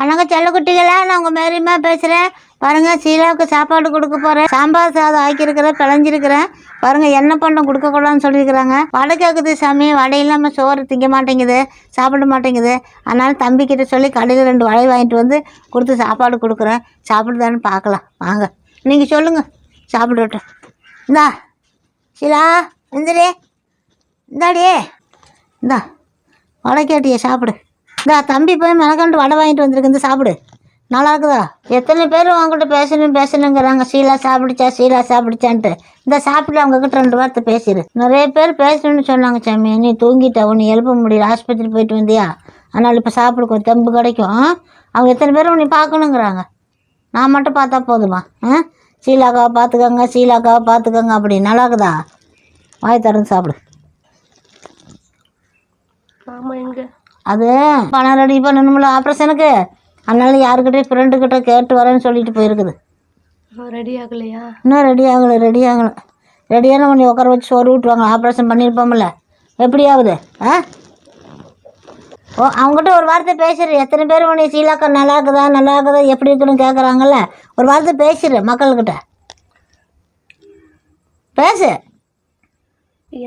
வணக்கம் செல்ல குட்டிகளா நான் உங்கள் மேரியம்மா பேசுகிறேன் பாருங்கள் சீலாவுக்கு சாப்பாடு கொடுக்க போகிறேன் சாம்பார் சாதம் ஆக்கியிருக்கிறேன் பிழைஞ்சிருக்கிறேன் பாருங்கள் என்ன பண்டம் கொடுக்கக்கூடாதுன்னு சொல்லியிருக்கிறாங்க. வடை கேட்குது சாமி. வடை இல்லாமல் சோறு திங்க மாட்டேங்குது சாப்பிட மாட்டேங்குது. அதனால் தம்பிக்கிட்ட சொல்லி கடையில் ரெண்டு வடை வாங்கிட்டு வந்து கொடுத்து சாப்பாடு கொடுக்குறேன். சாப்பிடுதான்னு பார்க்கலாம். வாங்க. நீங்கள் சொல்லுங்கள் சாப்பிடட்டும். இந்தா சீலா எந்திரி. இந்தாடி. இந்தா வடை கேட்டியே சாப்பிடு. இந்தா தம்பி போய் மெனக்காண்டு வடை வாங்கிட்டு வந்திருக்கு இந்த சாப்பிடு. நல்லா இருக்குதா எத்தனை பேர் உங்ககிட்ட பேசணும் பேசணுங்கிறாங்க. சீலா சாப்பிடுச்சா சீலா சாப்பிடுச்சான்ட்டு. இந்த சாப்பிட்டு அவங்கக்கிட்ட ரெண்டு வார்த்தை பேசிடு நிறைய பேர் பேசணும்னு சொன்னாங்க சாமி. நீ தூங்கிட்ட உன்னை எழுப்ப முடியல. ஆஸ்பத்திரி போயிட்டு வந்தியா? அதனால் இப்போ சாப்பிடு தெம்பு கிடைக்கும். ஆ? அவங்க எத்தனை பேர் உன்னை பார்க்கணுங்கிறாங்க? நான் மட்டும் பார்த்தா போதுமா? ஆ? சீலாக்காவை பார்த்துக்கோங்க சீலாக்காவை பார்த்துக்கோங்க அப்படி. நல்லா இருக்குதா வாய் திறந்து சாப்பிடு. ஆமாம் எங்கே அது பணம் ரெடி பண்ணணும்ல ஆப்ரேஷனுக்கு அதனால யாருக்கிட்டே ஃப்ரெண்டுக்கிட்ட கேட்டு வரேன்னு சொல்லிட்டு போயிருக்குது. ரெடி ஆகலையா? இன்னும் ரெடி ஆகலை ரெடி ஆகலை. ரெடியான கொஞ்சம் உட்கார வச்சு சோறு விட்டுவாங்க ஆப்ரேஷன் பண்ணியிருப்போம்ல. எப்படி ஆகுது ஆ? ஓ அவங்ககிட்ட ஒரு வார்த்தை பேசுறு எத்தனை பேர் உன்னை சீலாக்கா நல்லா இருக்குதா நல்லா இருக்குதா எப்படி இருக்குன்னு கேட்குறாங்கல்ல ஒரு வார்த்தை பேசுறு மக்கள்கிட்ட. பேசு.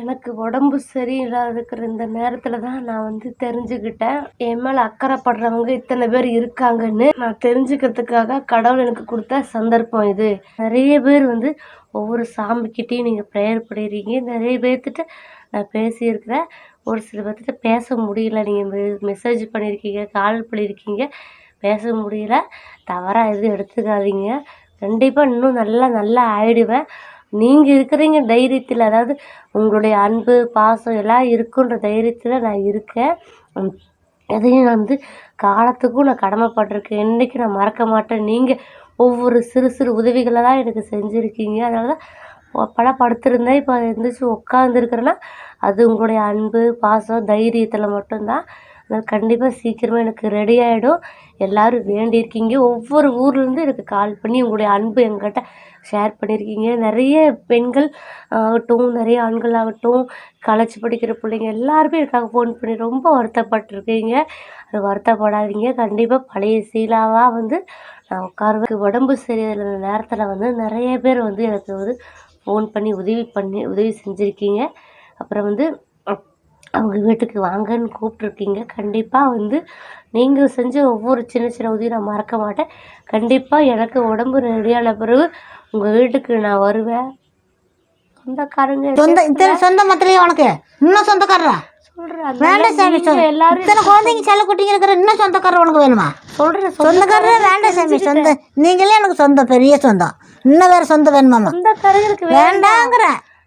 எனக்கு உடம்பு சரியில்லாத இருக்கிற இந்த நேரத்தில் தான் நான் வந்து தெரிஞ்சுக்கிட்டேன். என் மேலே அக்கறைப்படுறவங்க இத்தனை பேர் இருக்காங்கன்னு நான் தெரிஞ்சுக்கிறதுக்காக கடவுள் எனக்கு கொடுத்த சந்தர்ப்பம் இது. நிறைய பேர் வந்து ஒவ்வொரு சாமிக்கிட்டேயும் நீங்கள் ப்ரேயர் பண்ணிடுறீங்க நிறைய பேர்த்திட்ட நான் பேசியிருக்கிறேன். ஒரு சில பேர்த்திட்ட பேச முடியல. நீங்கள் மெசேஜ் பண்ணியிருக்கீங்க கால் பண்ணியிருக்கீங்க. பேச முடியல. தவறாக எதுவும் எடுத்துக்காதீங்க. கண்டிப்பாக இன்னும் நல்லா நல்லா ஆயிடுவேன். நீங்கள் இருக்கிறீங்க தைரியத்தில் அதாவது உங்களுடைய அன்பு பாசம் எல்லாம் இருக்குன்ற தைரியத்தில் நான் இருக்கேன். எதையும் நான் வந்து காலத்துக்கும் நான் கடமைப்பட்டிருக்கேன். என்றைக்கு நான் மறக்க மாட்டேன். நீங்கள் ஒவ்வொரு சிறு சிறு உதவிகளை தான் எனக்கு செஞ்சுருக்கீங்க. அதனால தான் பல படுத்திருந்தேன் இப்போ எழுந்திரிச்சு உட்காந்துருக்குறேன்னா அது உங்களுடைய அன்பு பாசம் தைரியத்தில் மட்டும்தான். அதனால் கண்டிப்பாக சீக்கிரமாக எனக்கு ரெடி ஆகிடும் எல்லோரும் வேண்டியிருக்கீங்க. ஒவ்வொரு ஊர்லேருந்து எனக்கு கால் பண்ணி உங்களுடைய அன்பு எங்கிட்ட ஷேர் பண்ணியிருக்கீங்க. நிறைய பெண்கள் ஆகட்டும் நிறைய ஆண்கள் ஆகட்டும் காலேஜ் படிக்கிற பிள்ளைங்க எல்லாருமே எனக்காக ஃபோன் பண்ணி ரொம்ப வருத்தப்பட்டிருக்கீங்க. அது வருத்தப்படாதீங்க. கண்டிப்பாக பழைய சீலாவாக வந்து நான் உட்காருவேன். உடம்பு சரியில்லாத நேரத்தில் வந்து நிறைய பேர் வந்து எனக்கு வந்து ஃபோன் பண்ணி உதவி பண்ணி உதவி செஞ்சுருக்கீங்க. அப்புறம் வந்து அவங்க வீட்டுக்கு வாங்கன்னு கூப்பிட்ருக்கீங்க கண்டிப்பாக வந்து நீங்கள் செஞ்ச ஒவ்வொரு சின்ன சின்ன உதவி நான் மறக்க மாட்டேன். கண்டிப்பாக எனக்கு உடம்பு ரெடியான பிறகு உங்கள் வீட்டுக்கு நான் வருவேன். சொந்தக்காரங்க சொந்த இத்தனை சொந்த மத்திலேயே உனக்கு? இன்னும் சொந்தக்காரரா? வேண்டாம் சாமி எல்லாரும் இத்தனை குழந்தைங்க செல்ல குட்டிங்க இருக்கிற இன்னும் சொந்தக்காரர் உனக்கு வேணுமா? சொல்கிறேன் சொந்தக்காரரே வேண்டாம் சாமி சொந்த நீங்களே எனக்கு சொந்தம் பெரிய சொந்தம். இன்னும் வேற சொந்தம் வேணுமாமா சொந்தக்காரங்களுக்கு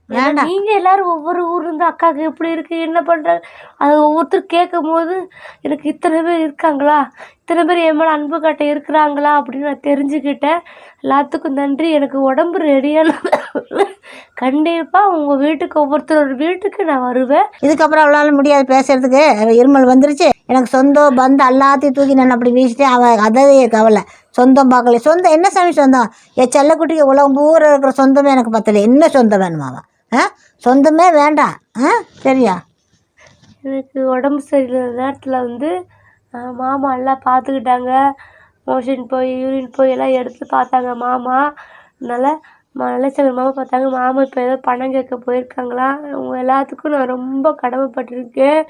வேண்டாம் நீங்க எல்லாரும் ஒவ்வொரு ஊர்ல இருந்து அக்காவுக்கு எப்படி இருக்கு என்ன பண்றாங்க அது ஒவ்வொருத்தர் கேட்கும் போது எனக்கு இத்தனை பேர் இருக்காங்களா? இத்தனை பேர் என் மேல அன்பு காட்ட இருக்கிறாங்களா அப்படின்னு நான் தெரிஞ்சுக்கிட்டேன். எல்லாத்துக்கும் நன்றி. எனக்கு உடம்பு ரெடியான கண்டிப்பா உங்க வீட்டுக்கு ஒவ்வொருத்தரோட வீட்டுக்கு நான் வருவேன். இதுக்கப்புறம் அவளால முடியாது பேசுறதுக்கு. இருமல் வந்துருச்சு. எனக்கு சொந்தம் பந்து எல்லாத்தையும் தூக்கி நான் அப்படி வீசிட்டு அவள் அதே கவலை. சொந்தம் பார்க்கல. சொந்தம் என்ன சாமி சொந்தம்? என் செல்லக்குட்டிக்கு உலகம் பூரா இருக்கிற சொந்தமே எனக்கு பத்தல. என்ன சொந்தம் வேணுமாவா ஆ? சொந்தமே வேண்டாம் ஆ? சரியா? எனக்கு உடம்பு சரியில்லாத நேரத்தில் வந்து மாமா எல்லாம் பார்த்துக்கிட்டாங்க மோஷன் போய் யூரின் போய் எல்லாம் எடுத்து பார்த்தாங்க மாமா. அதனால் நல்லச்சங்கர் மாமா பார்த்தாங்க. மாமா இப்போ ஏதோ பணம் கேட்க போயிருக்காங்களா? அவங்க எல்லாத்துக்கும் நான் ரொம்ப கடமைப்பட்டிருக்கேன்.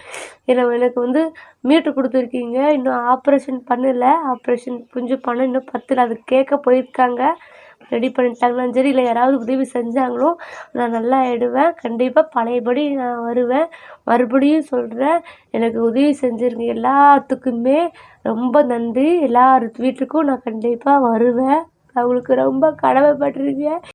ஏன்னா எனக்கு வந்து மீட்டு கொடுத்துருக்கீங்க. இன்னும் ஆப்ரேஷன் பண்ணல. ஆப்ரேஷன் புரிஞ்சு பணம் இன்னும் பத்தில். அது கேட்க போயிருக்காங்க. ரெடி பண்ணிட்டாங்களாம் சரி இல்லை யாராவது உதவி செஞ்சாங்களோ நான் நல்லா ஆயிடுவேன். கண்டிப்பாக பழையபடி நான் வருவேன். மறுபடியும் சொல்கிறேன் எனக்கு உதவி செஞ்சுருங்க. எல்லாத்துக்குமே ரொம்ப நன்றி. எல்லார் வீட்டுக்கும் நான் கண்டிப்பாக வருவேன். அவங்களுக்கு ரொம்ப கடமைப்பட்டிருக்கேன்.